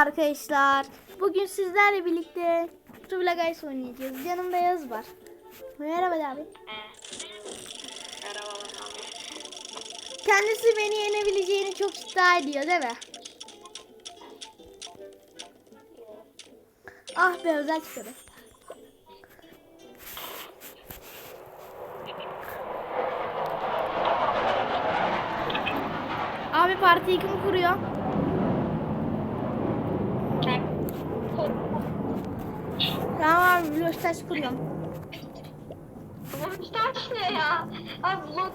Arkadaşlar bugün sizlerle birlikte Tubla Guys oynayacağız. Yanımda Yaz var. Merhaba abi. Kendisi beni yenebileceğini çok iddia ediyor değil mi? Ah be özel çıkarı. Abi partiyi kim kuruyor? Abi Bloştaş kuruyorum. Mustaş ne ya? Abi blok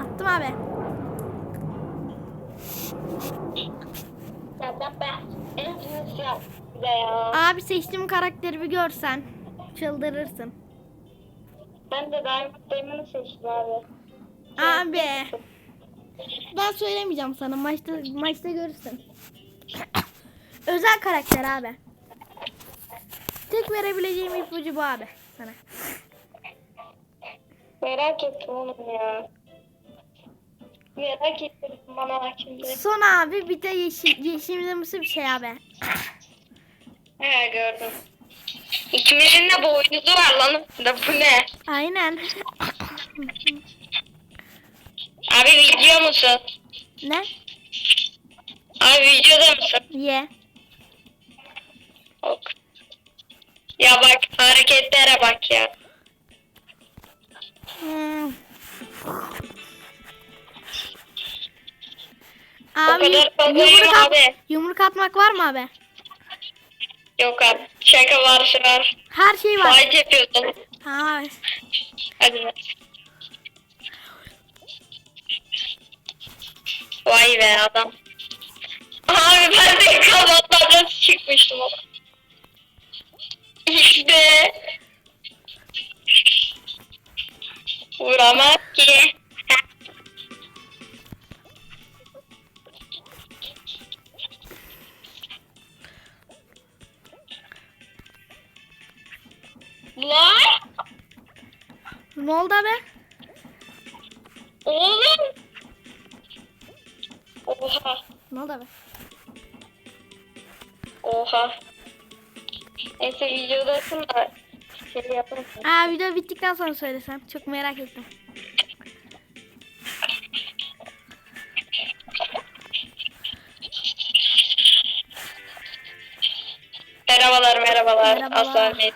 Attım abi. Ya. Abi seçtiğim karakteri bir görsen çıldırırsın. Ben de Diamond Damon'ı seçtim abi. Abi ben söylemeyeceğim sana maçta maçta görürsün. Özel karakter abi. Tek verebileceğim ipucu bu abi sana. Merak ettim oğlum ya. Merak ettim bana şimdi. Son abi bir de yeşil yeşilimsi bir şey abi. He gördüm. İkimizin de boynuzu var lan. Da bu ne? Aynen. Abi video musun? ne? Abi videoda mısın? Ye. Ok. Ya bak hareketlere bak ya. Hmm. O Abi kadar fazlayım yumruk, at- abi. yumruk atmak var mı abi? Yok abi. Şaka var. Her şey var. Fight yapıyorsun. Abi. Hadi. Vay be adam. Abi ben de kanatlardan çıkmıştım ama. İşte. Vuramaz ki. Ne oldu abi? Oğlum! Oha! Ne oldu abi? Oha! Neyse videodasın da şey yapalım. Aa video bittikten sonra söylesem. Çok merak ettim. Merhabalar merhabalar. Merhabalar. Asalet.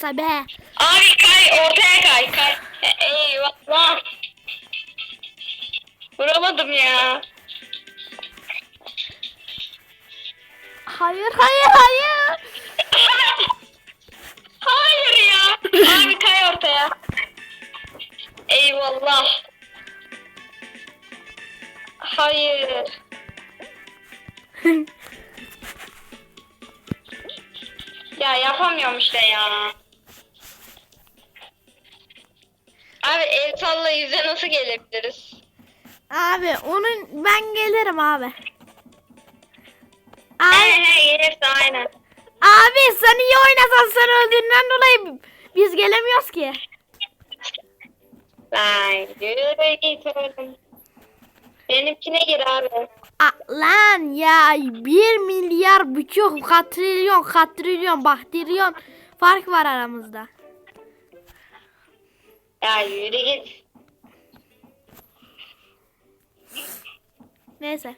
Asabe. Abi kay ortaya kay kay. E- Eyvallah. Vuramadım ya. Hayır hayır hayır. Hayır ya. Abi kay ortaya. Eyvallah. Hayır. Ya yapamıyorum işte ya. Nasıl gelebiliriz? abi onun ben gelirim abi. He Abi, he gelirse aynen. abi sen iyi oynasan sen öldüğünden dolayı biz gelemiyoruz ki. Oğlum. Benimkine gir abi. Aa, lan ya bir milyar buçuk katrilyon katrilyon baktrilyon fark var aramızda. Ya yürü git. Neyse.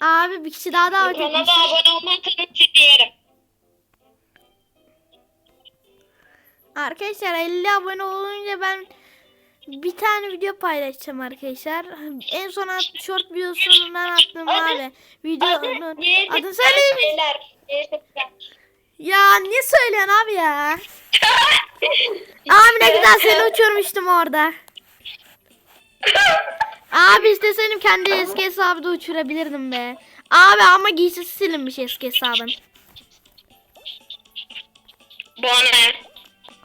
Abi bir kişi daha davet Kanala etmiş. abone olmazsanız diyelim. Arkadaşlar 50 abone olunca ben bir tane video paylaşacağım arkadaşlar. En son at, short videosundan attım Adı- abi. Videonun Adı- adını? Beyler, yeğenler. Ya niye söylüyorsun abi ya? Abi ne güzel seni uçurmuştum orada. Abi isteseydim kendi eski hesabı da uçurabilirdim be. Abi ama giysisi silinmiş eski hesabın. Bu ne?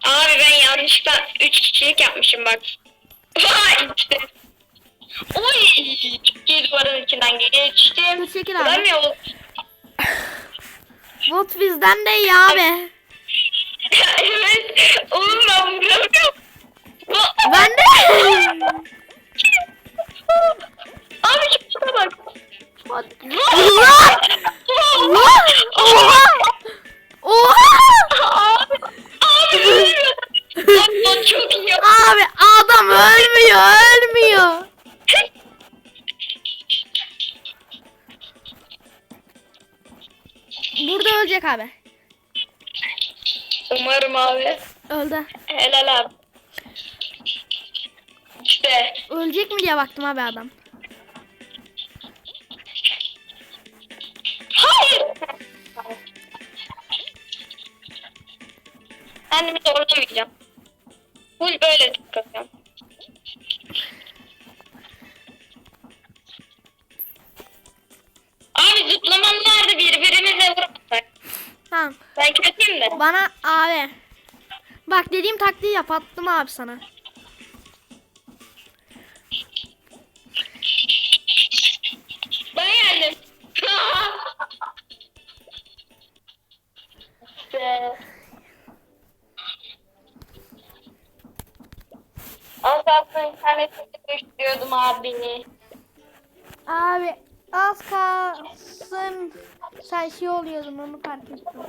Abi ben yanlışlıkla 3 kişilik yapmışım bak. Vay işte. Oy! Geri duvarın içinden geçtim. Dur çekil abi. Bot bizden de iyi abi. evet. Oğlum ben vuramıyorum. Bu- Ben de. Abi şu bota bak. Lan! Lan! Oha! Oha! Abi. Çok iyi. Abi adam ölmüyor, ölmüyor. Burada ölecek abi. Umarım abi. Öldü. Helal abi. İşte. Ölecek mi diye baktım abi adam. Hayır. Kendimi zorlamayacağım. Full böyle tıklayacağım. Abi zıplamam vardı birbirimize vurmasak. Tamam. Ben kötüyüm de. Bana abi. Bak dediğim taktiği yap attım abi sana. Abini. Abi az kalsın sen şey oluyordun onu fark ettim.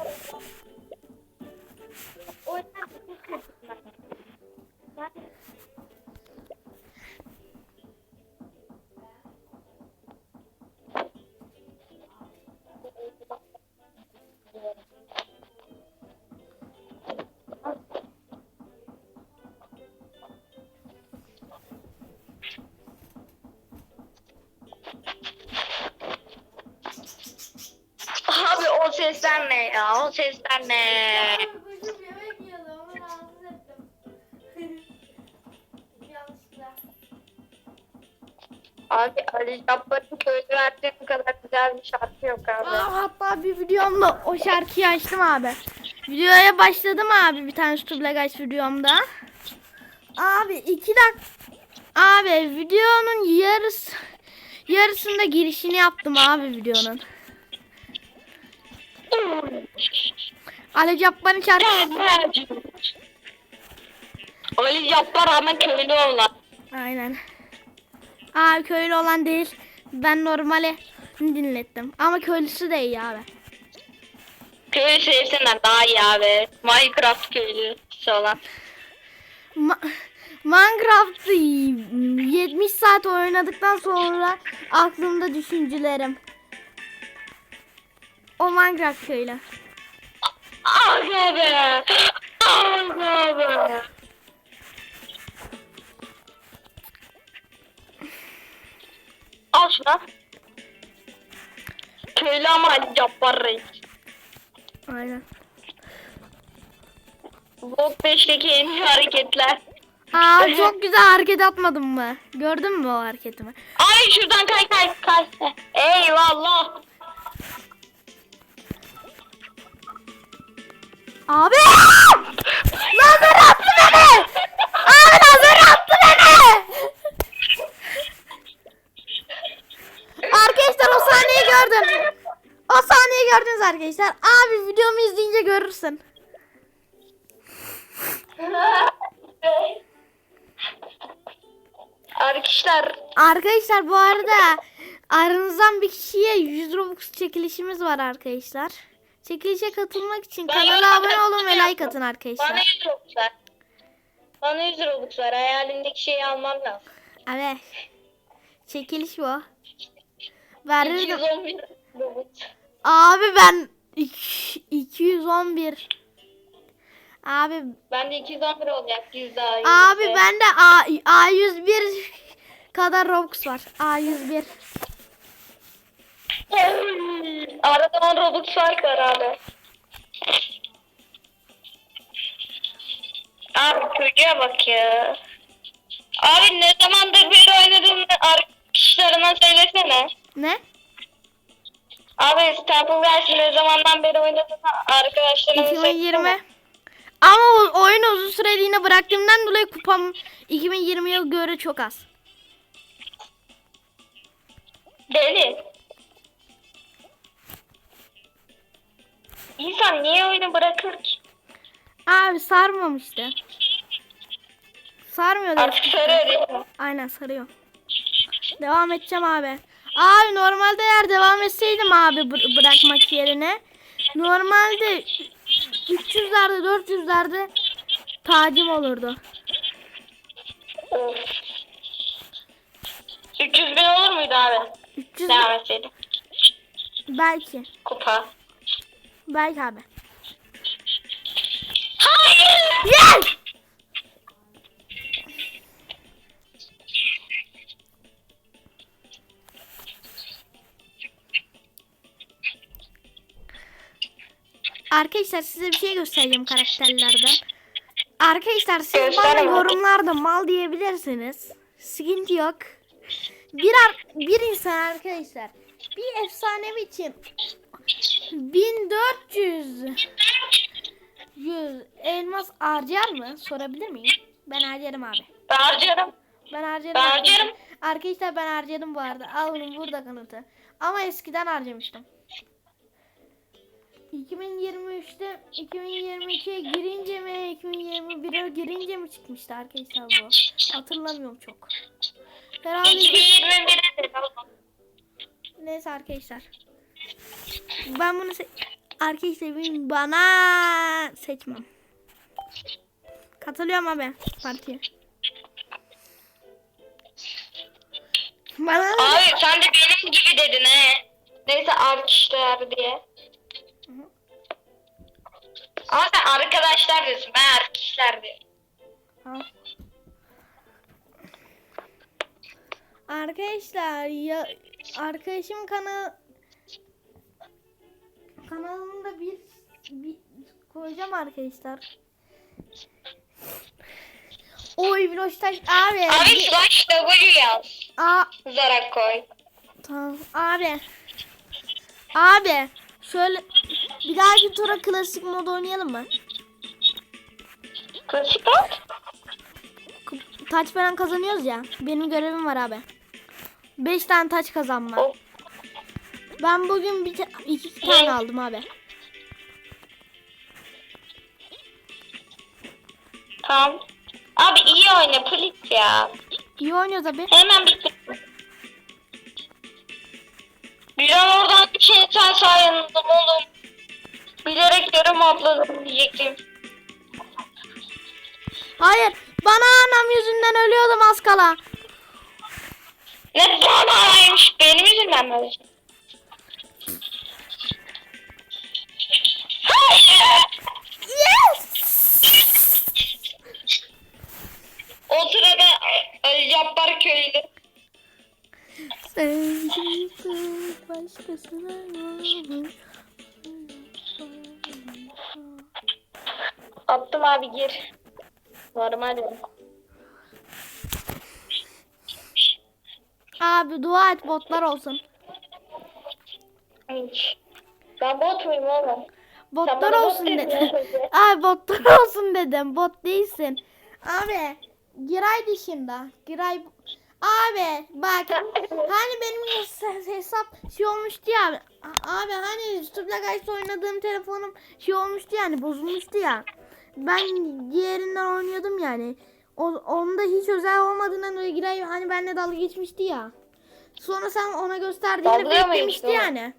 Onu rahatsız ettim. Yanlışlıkla. Abi Ali Cabbar'ın köylü verdiği kadar güzel bir şarkı yok abi. Aa, hatta bir videomda o şarkıyı açtım abi. Videoya başladım abi bir tane Guys videomda. Abi iki dak Abi videonun yarısı yarısında girişini yaptım abi videonun. Ali Cabbar'ın şarkısı. Ali Cabbar ama köylü olan. Aynen. Abi köylü olan değil. Ben normale dinlettim. Ama köylüsü de iyi abi. Köylü sevsinler daha iyi abi. Minecraft köylüsü olan. Ma- Minecraft'ı 70 saat oynadıktan sonra aklımda düşüncelerim. O Minecraft köylü. Aga be. Aga be. Al şunu. Köylü ama Cabbar reis. Aynen. Vlog 5'teki en iyi hareketler. Aa çok güzel hareket atmadım mı? Gördün mü o hareketimi? Ay şuradan kay kay kay. Eyvallah. Abi! Lazer attı beni! Abi lazer attı beni! Arkadaşlar o sahneyi gördüm. O sahneyi gördünüz arkadaşlar. Abi videomu izleyince görürsün. Arkadaşlar Arkadaşlar bu arada aranızdan bir kişiye 100 Robux çekilişimiz var arkadaşlar. Çekilişe katılmak için Ben kanala abone olun ve like atın bana arkadaşlar. 100 robux ver. Bana 100 robux ver. Hayalindeki şeyi almam lazım. Evet. Çekiliş bu. Verirdim. 211 robux. Abi ben iki- 211. Abi Bende 211 olacak 100 daha. abi işte. bende A, A101 kadar Robux var. A101. Arada 10 robux fark var abi. Abi çocuğa bak ya. Abi ne zamandır beri oynadığını arkadaşlarına söylesene. Ne? Abi Temple Guys'ı ne zamandan beri oynadığını arkadaşlarına söylesene. 2020. Ama o oyunu uzun süreliğine bıraktığımdan dolayı kupam 2020'ye göre çok az. Deli. İnsan niye oyunu bırakır ki? Abi sarmamıştı. Sarmıyor da. Artık sarıyor değil mi? Aynen sarıyor. Devam edeceğim abi. Abi normalde eğer devam etseydim abi bı- bırakmak yerine normalde 300'lerde 400'lerde tacım olurdu. Of. 300 bin olur muydu abi? 300 Devam etseydim. belki. Kupa. Belki abi. Hayır! Yes! Arkadaşlar size bir şey göstereceğim karakterlerden. Arkadaşlar siz bana yorumlarda mal diyebilirsiniz. Sıkıntı yok. Bir, ar- bir insan arkadaşlar bir efsanevi için 1400 100 elmas harcar mı? Sorabilir miyim? Ben harcarım abi. Ben harcarım. Ben harcarım. Ben harcarım. Arkadaşlar ben harcadım bu arada. Alın burada kanıtı. Ama eskiden harcamıştım. 2023'te 2022'ye girince mi 2021'e girince mi çıkmıştı arkadaşlar bu? Hatırlamıyorum çok. Herhalde 2021'e de neyse arkadaşlar. Ben bunu se- arkadaşlar benim bana seçmem. Katılıyorum abi partiye. Bana Abi sen de benim gibi dedin he. Neyse arkadaşlar diye. Ama sen arkadaşlar diyorsun. Ben arkadaşlar diyorum. Arkadaşlar ya arkadaşım kanal kanalımda bir, bir koyacağım arkadaşlar. Oy Vloştaş abi. Abi slash W yaz. Aa, Zarak koy. tamam abi. Abi şöyle bir dahaki tura klasik mod oynayalım mı? Klasik at. Taç falan kazanıyoruz ya. Benim görevim var abi. 5 tane taç kazanma. Of. Ben bugün bir ta- iki tane aldım abi. Tamam. Abi iyi oyna please ya. İyi oynuyor tabi. Hemen bitti. Bir an oradan bir şey sen sayandım oğlum. Bilerek yarım atladım diyecektim. Hayır. Bana anam yüzünden ölüyordum az kala. Ne zanaymış benim yüzümden mi öyle? O sırada Cabbar köylü. Sevgisi başkasına. Attım abi gir. Normal. Abi dua et botlar olsun. Hiç. Ben bot muyum oğlum? Botlar bana bot olsun dedin dedim. Abi botlar olsun dedim. Bot değilsin. Abi Giray dışında. Giray Abi bak hani benim hes- hesap şey olmuştu ya abi. Abi hani Guys oynadığım telefonum şey olmuştu yani bozulmuştu ya. Ben diğerinden oynuyordum yani. O, onda hiç özel olmadığından dolayı Giray hani benimle dalga geçmişti ya. Sonra sen ona gösterdiğinde Dalga mı beklemişti o? yani.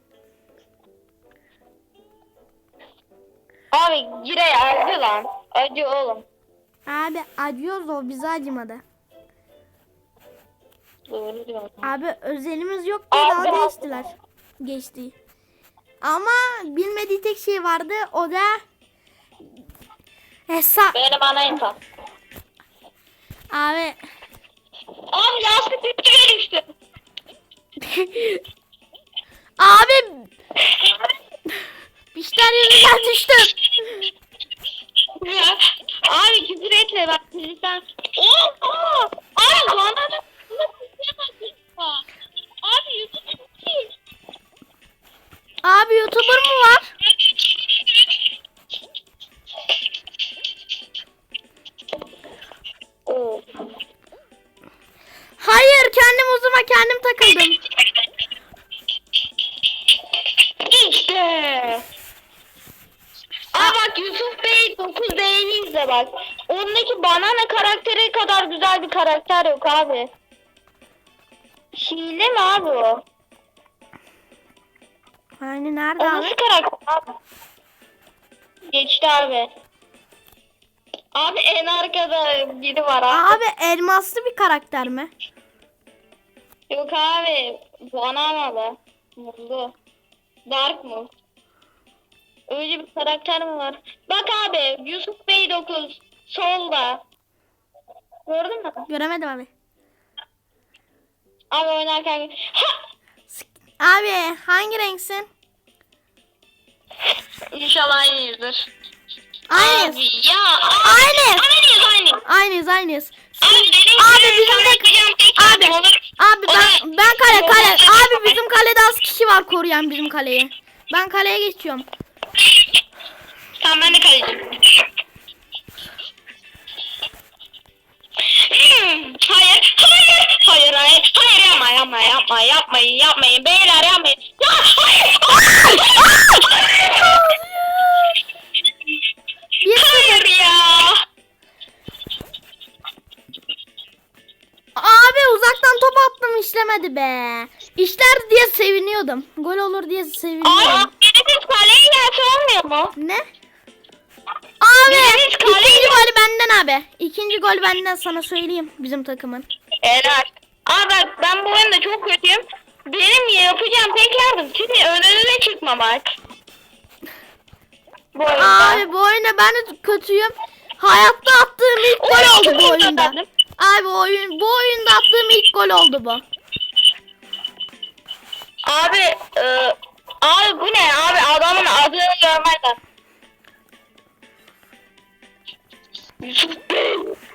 Abi Giray acı lan. Acı oğlum. Abi acıyoruz o bize acımadı. Doğru diyorsun. Abi özelimiz yok diye Abi, dalga geçtiler. Geçti. Ama bilmediği tek şey vardı o da hesap. Benim ana. Abi Abi bitti benim işte. abi pişler yüzünden düştüm. Ya, abi küfür etme bak sen. Oo, abi bana da Abi YouTube. Abi YouTuber mu var? Bir karakter yok abi. Hile mi abi o? Hani nerede O abi? nasıl karakter abi? Geçti abi. Abi en arkada biri var abi. Abi elmaslı bir karakter mi? Yok abi. Bananalı. Muzlu. Dark mı? Öyle bir karakter mi var? Bak abi Yusuf Bey 9 solda. Gördün mü? Göremedim abi. Abi oynarken ha! Abi hangi renksin? İnşallah aynıyızdır. Aynıyız. Abi ya. Aynı. Aynıyız aynı. Aynıyız aynıyız. Abi benim Abi bizim de abi abi ben ben kale kale abi bizim kalede az kişi var koruyan bizim kaleyi. Ben kaleye geçiyorum. Tamam ben de kaleciyim. Hmm, hayır, hayır, hayır, hayır, hayır yapma, yapma, yapma, yapmayın, yapmayın, beyler yapmayın. Ya, hayır, Bir hayır ya. Abi uzaktan top attım işlemedi be. İşler diye seviniyordum. Gol olur diye Aa, seviniyordum. biriniz kaleye gelse olmuyor mu? Ne? Abi kaleye ikinci gol benden abi. İkinci gol benden sana söyleyeyim bizim takımın. Helal. Aa bak ben bu oyunda çok kötüyüm. Benim yapacağım tek yardım şimdi önüne çıkmamak. Bu oyunda. Abi bu oyunda ben de kötüyüm. Hayatta attığım ilk gol oldu bu oyunda. Abi oyun bu oyunda attığım ilk gol oldu bu. Abi e, abi bu ne abi adamın adını. Yusuf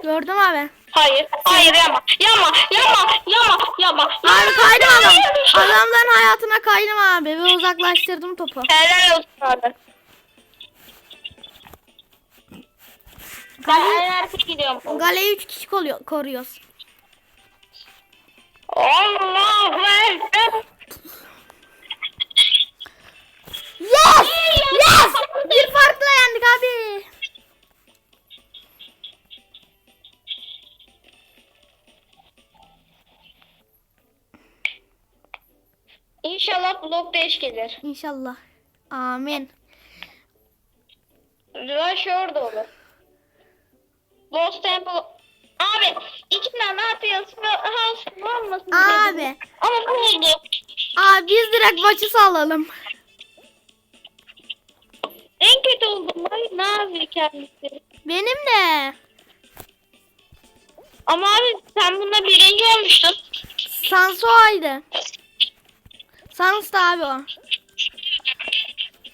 Gördüm abi. Hayır, hayır yapma, yapma, yapma, yapma, yapma. Abi kaydım adam. Adamların hayatına kaydım abi ve uzaklaştırdım topu. Helal olsun abi. Ben enerji gidiyorum. Galeyi 3 kişi koruyor, koruyoruz. Allahu Ekber. Yes! Yes! Bir farkla yendik abi. İnşallah blok değiş gelir. İnşallah. Amin. Rush orada olur. Lost Temple. Abi içinden ne yapıyorsun? House olmasın. Abi. Ama bu oldu. Abi biz direkt maçı salalım. En kötü oldum. Ay ne yapıyor kendisi? Benim de. Ama abi sen bunda birinci olmuştun. Sanso'ydı. Sans abi o.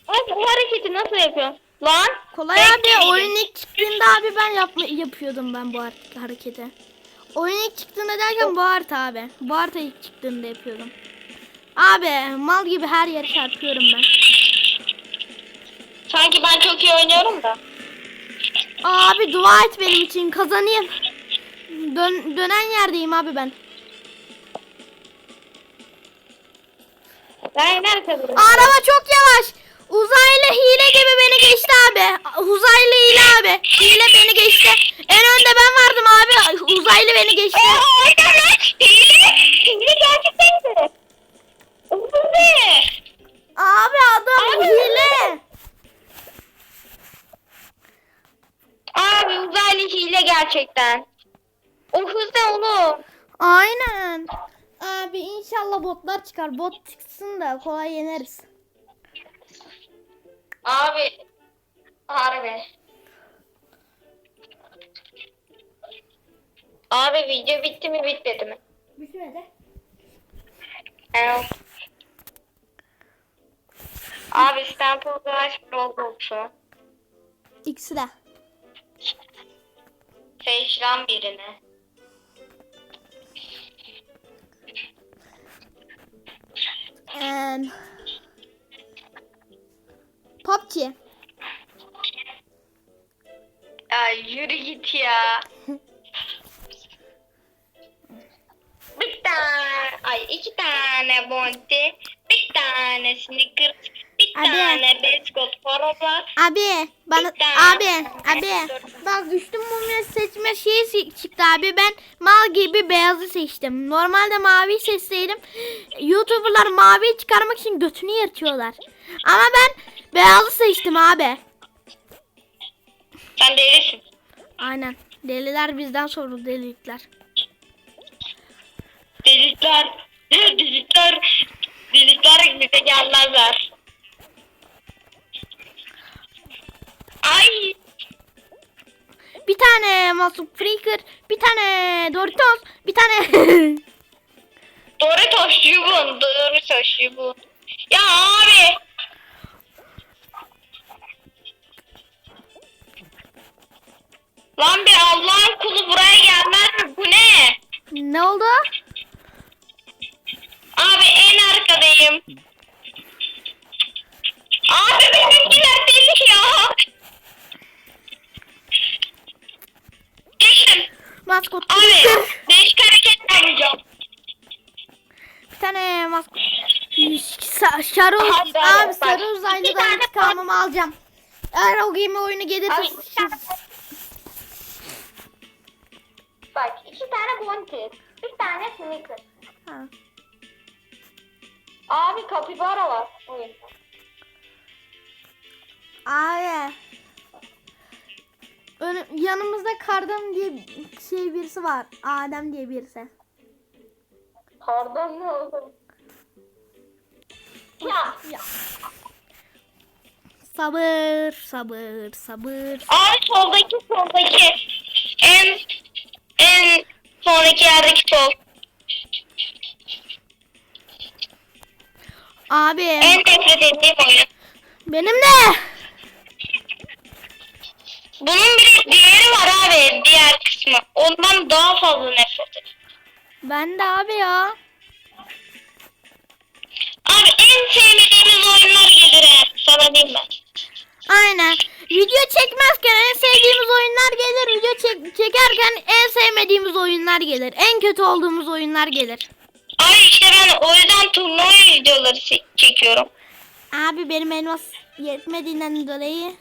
Abi bu hareketi nasıl yapıyorsun? Lan. Kolay abi oyun ilk çıktığında abi ben yapma, yapıyordum ben bu har- hareketi. Oyun ilk çıktığında derken bu harita abi. Bu harita ilk çıktığında yapıyordum. Abi mal gibi her yere çarpıyorum ben. Sanki ben çok iyi oynuyorum da. Abi dua et benim için kazanayım. Dön, dönen yerdeyim abi ben. Ben duruyorum? Araba çok yavaş. Uzaylı hile gibi beni geçti abi. Uzaylı hile abi. Hile beni geçti. En önde ben vardım abi. Uzaylı beni geçti. Aa, orada lan. Hile. Hile gerçekten mi? Abi adam Abi. hile. Abi uzaylı hile gerçekten. O hız ne oğlum? Aynen. Abi inşallah botlar çıkar. Bot çıksın da kolay yeneriz. Abi. Harbi. Abi video bitti mi bitmedi mi? Bitmedi. Evet. Abi Stanford Rush Roblox'u. İkisi de. Seçlen birini. And... PUBG. Ya yürü git ya. bir tane, ay iki tane Bonti, bir tane Snickers, bir Hadi. tane Beskot Parola. Abi Bana abi abi bak düştüm mumya seçme şeyi çıktı abi ben mal gibi beyazı seçtim. Normalde mavi seçseydim YouTuber'lar mavi çıkarmak için götünü yırtıyorlar. Ama ben beyazı seçtim abi. Sen delisin. Aynen. Deliler bizden soruldu delilikler. Delikler. Delikler. Delikler bize gelmezler. Ay. Bir tane Masuk Freaker, bir tane Doritos, bir tane Doritos yubun. Doritos yubun. Ya abi. Lan bir Allah'ın kulu buraya gelmez mi? Bu ne? ne oldu? Abi en arkadayım. Maskot Abi değişik hareket yapacağım. bir tane maskot. Sa- Sarı abi sarı uzaylıdan intikamımı alacağım. Eğer o game oyunu gelirse Bak iki tane bounty. Bir tane sneaker. Ha. Abi kapibara var. Abi. Önü, yanımızda Kardan diye şey birisi var. Adem diye birisi. Pardon ne oldu? Ya. Ya. Sabır, sabır, sabır. Abi soldaki soldaki. En en sonraki yerdeki sol. Abi En nefret ettiğim oyun. benim de. Bunun bir diğeri var abi diğer kısmı. Ondan daha fazla nefret ediyorum. Ben de abi ya. Abi en sevmediğimiz oyunlar gelir eğer. Sana diyeyim ben. Aynen. Video çekmezken en sevdiğimiz oyunlar gelir. Video çek- çekerken en sevmediğimiz oyunlar gelir. En kötü olduğumuz oyunlar gelir. Abi işte ben o yüzden turnuva videoları çekiyorum. Abi benim elmas yetmediğinden dolayı.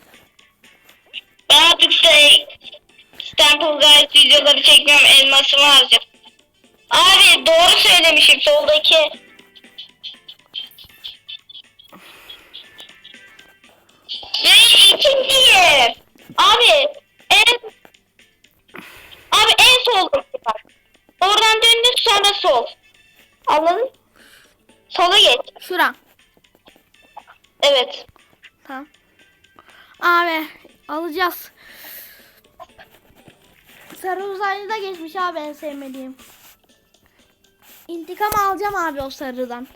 Stample Guys videoları çekmiyorum elmasımı harcam. Abi doğru söylemişim soldaki. Ve ikinciyim. Abi en Abi en soldaki bak. Oradan döndün sonra sol. Anladın? Sola geç. Şura. Evet. Tamam. Abi alacağız. Sarı uzaylı da geçmiş abi en sevmediğim. İntikam alacağım abi o sarıdan.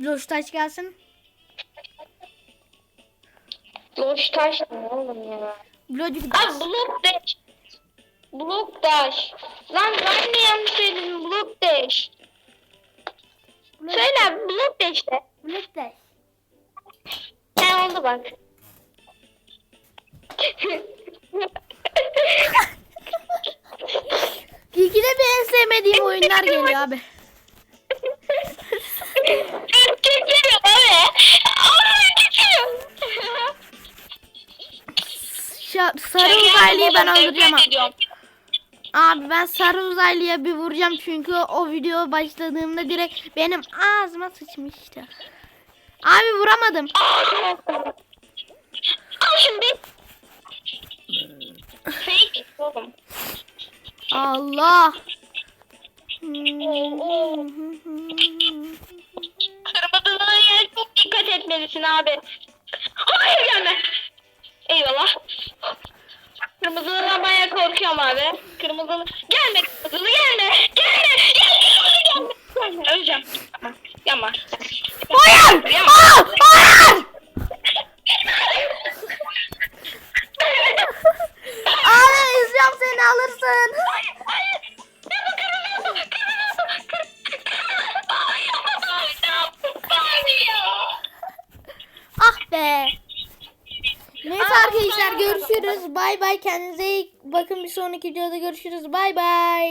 Loştaş gelsin. Loş taş ne oğlum ya? Blocuk Abi blok dash. Blok dash. Lan ben de yanlış söyledim blok dash. Söyle abi blok dash de. Blocuk Ne oldu bak. İkide bir en sevmediğim oyunlar geliyor abi. Çekiyorum abi. Abi çekiyorum. Şa- sarı uzaylıyı ben öldüreceğim abi. Abi ben sarı uzaylıya bir vuracağım çünkü o video başladığımda direkt benim ağzıma sıçmıştı. Abi vuramadım. Al şimdi. Fake oğlum. Allah. Kırmızılığa çok dikkat etmelisin abi. Hayır gelme. Eyvallah. Kırmızılıdan bayağı korkuyorum abi. Kırmızılı. Gelme kırmızılı gelme. Gelme. Gelme. Gelme. Gelme. Öleceğim. Yapma. Hayır! Yapma. Aa, hayır! Abi izleyeceğim seni alırsın. Bay bay kendinize iyi bakın bir sonraki videoda görüşürüz. Bay bay.